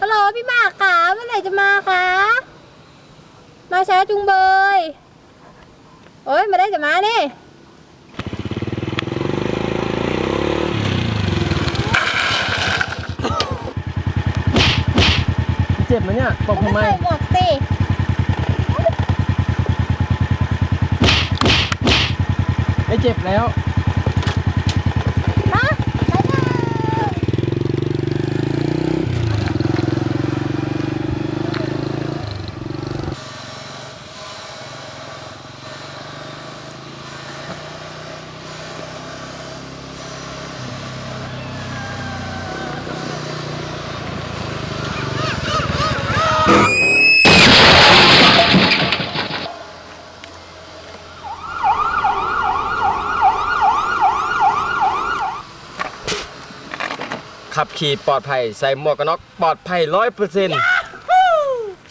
ฮัลโหลพี่หมากคะเมื่อไหร่จะมาคะมาช้าจุงเบย โอ้ยมาได้จะมานี่เจ็บไหมเนี่ยตกทำไม ใส่หมวกสิไม่เจ็บแล้ว ฮะไปเลย ขับขี่ปลอดภัย ใส่หมวกกันน็อกปลอดภัยร้อยเปอร์เซ็นต์